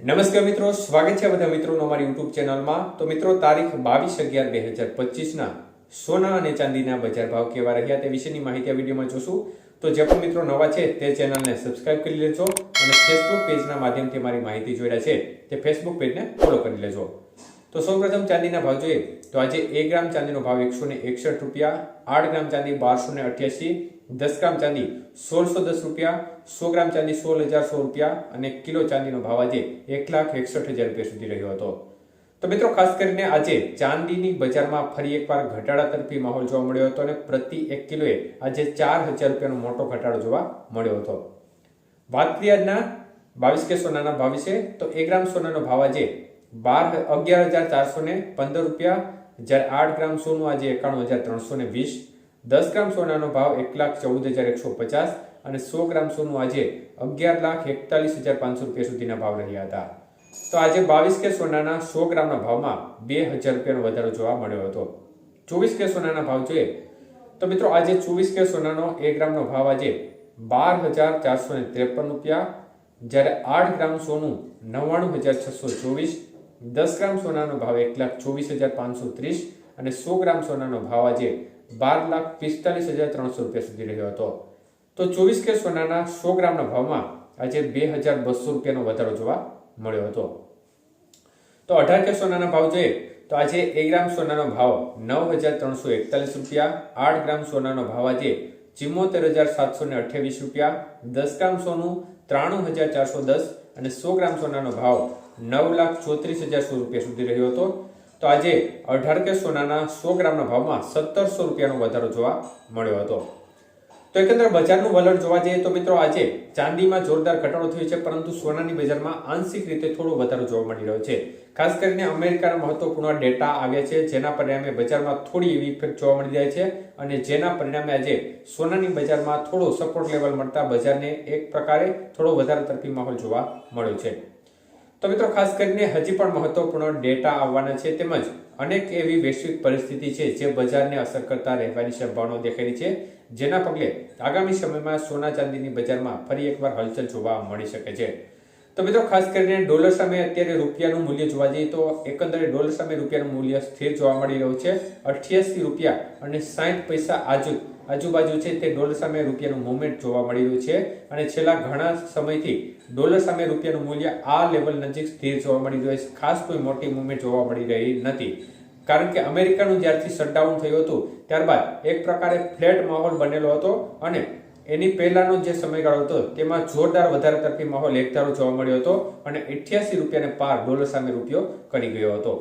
નમસ્કાર મિત્રો, સ્વાગત છે બધા મિત્રોનો અમારી યુટ્યુબ ચેનલમાં. તો મિત્રો, તારીખ બાવીસ અગિયાર બે હજાર પચીસના સોના અને ચાંદીના બજાર ભાવ કેવા રહ્યા તે વિશેની માહિતી આ વિડીયોમાં જોશું. તો જે પણ મિત્રો નવા છે તે ચેનલને સબસ્ક્રાઇબ કરી લેજો અને ફેસબુક પેજના માધ્યમથી અમારી માહિતી જોઈ રહ્યા છે તે ફેસબુક પેજને ફોલો કરી લેજો. તો સૌપ્રથમ ચાંદીના ભાવ જોઈએ તો આજે એક ગ્રામ ચાંદીનો ભાવ એકસો ને એકસઠ રૂપિયા, આઠ ગ્રામ ચાંદી બારસો ને અઠ્યાસી, દસ ગ્રામ ચાંદી સોળસો દસ રૂપિયા, સો ગ્રામ ચાંદી સોળ હજાર સો રૂપિયા અને કિલો ચાંદીનો ભાવ આજે એક લાખ એકસઠ હજાર રૂપિયા સુધી રહ્યો હતો. તો મિત્રો, ખાસ કરીને આજે ચાંદીની બજારમાં ફરી એકવાર ઘટાડા તરફી માહોલ જોવા મળ્યો હતો અને પ્રતિ એક કિલોએ આજે ચાર હજાર રૂપિયાનો મોટો ઘટાડો જોવા મળ્યો હતો. વાત કરીએ આજના બાવીસ કે સોનાના ભાવ વિશે, તો એક ગ્રામ સોનાનો ભાવ આજે બાર અગિયાર હજાર ચારસો ને પંદર રૂપિયા, જ્યારે આઠ ગ્રામ સોનું આજે એકાણું હજાર ત્રણસો ને વીસ, દસ ગ્રામ સોનાનો ભાવ એક લાખ ચૌદ હજાર એકસો પચાસ અને સો ગ્રામ સોનું આજે અગિયાર લાખ એકતાલીસ હજાર પાંચસો રૂપિયા સુધીના ભાવ રહ્યા હતા. તો આજે બાવીસ કે સોનાના સો ગ્રામના ભાવમાં બે હજાર રૂપિયાનો વધારો જોવા મળ્યો હતો. ચોવીસ કે સોનાના ભાવ જોઈએ, તો મિત્રો આજે ચોવીસ કે સોનાનો એક ગ્રામનો ભાવ આજે બાર હજાર ચારસો ત્રેપન રૂપિયા, જ્યારે આઠ ગ્રામ સોનું નવ્વાણું હજાર છસો ચોવીસ દસ ગ્રામ સોનાનો ભાવ એક લાખ ચોવીસ હજાર પાંચસો ત્રીસ અને સો ગ્રામ સોનાનો ભાવ આજે બાર લાખ પિસ્તાલીસ હજાર ત્રણસો રૂપિયા સુધી રહ્યો હતો. તો ચોવીસ કે સોનાના સો ગ્રામના ભાવમાં આજે બે હજાર બસો રૂપિયાનો વધારો જોવા મળ્યો હતો. તો અઢાર કે સોનાના ભાવ જોઈએ તો આજે એક ગ્રામ સોનાનો ભાવ નવ હજાર ત્રણસો એકતાલીસ રૂપિયા, આઠ ગ્રામ સોનાનો ભાવ આજે ચિમ્મોતેર હજાર સાતસો ને અઠ્યાવીસ રૂપિયા, દસ ગ્રામ સોનું ત્રાણું હજાર ચારસો દસ અને સો ગ્રામ સોનાનો ભાવ નવ લાખ ચોત્રીસ હજાર સો રૂપિયા સુધી રહ્યો હતો. તો આજે અઢાર કે સોનાના સો ગ્રામના ભાવમાં સત્તરસો રૂપિયાનો વધારો જોવા મળ્યો હતો. તો એકંદર બજારનું વલણ જોવા જઈએ તો મિત્રો આજે ચાંદીમાં જોરદાર ઘટાડો થયો છે, પરંતુ સોનાની બજારમાં આંશિક રીતે થોડો વધારો જોવા મળી રહ્યો છે. ખાસ કરીને અમેરિકાના મહત્વપૂર્ણ ડેટા આવ્યા છે, જેના પરિણામે બજારમાં થોડી એવી ઇફેક્ટ જોવા મળી જાય છે અને જેના પરિણામે આજે સોનાની બજારમાં થોડો સપોર્ટ લેવલ મળતા બજારને એક પ્રકારે થોડો વધારે તરફી માહોલ જોવા મળ્યો છે. તો મિત્રો, ખાસ કરીને હજી પણ મહત્વપૂર્ણ ડેટા આવવાના છે તેમજ અનેક એવી વૈશ્વિક પરિસ્થિતિ છે જે બજારને અસર કરતા રહેવાની સંભાવનાઓ દેખાઈ છે. જેના પગલે આગામી સમયમાં સોના ચાંદીની બજારમાં ફરી એકવાર હલચલ જોવા મળી શકે છે. તો મિત્રો, ખાસ કરીને ડોલર સામે અત્યારે રૂપિયાનું મૂલ્ય જોવા જઈએ તો એકંદરે ડોલર સામે રૂપિયાનું મૂલ્ય સ્થિર જોવા મળી રહ્યું છે. અઠ્યાસી રૂપિયા અને સાઠ પૈસા આજુ આજુબાજુ છે તે ડોલર સામે રૂપિયાનું મૂવમેન્ટ જોવા મળી રહ્યું છે અને છેલ્લા ઘણા સમયથી ડોલર સામે રૂપિયાનું મૂલ્ય આ લેવલ નજીક સ્થિર જોવા મળી રહ્યું છે. ખાસ કોઈ મોટી મૂવમેન્ટ જોવા મળી રહી નથી. કારણ કે અમેરિકાનું જ્યારથી શટડાઉન થયું હતું, ત્યારબાદ એક પ્રકારે ફ્લેટ માહોલ બનેલો હતો અને એની પહેલાનો જે સમયગાળો હતો, તેમાં જોરદાર વધારે તરફી માહોલ એકધારો જોવા મળ્યો હતો અને અઠ્યાસી રૂપિયાને પાર ડોલર સામે રૂપિયો કરી ગયો હતો.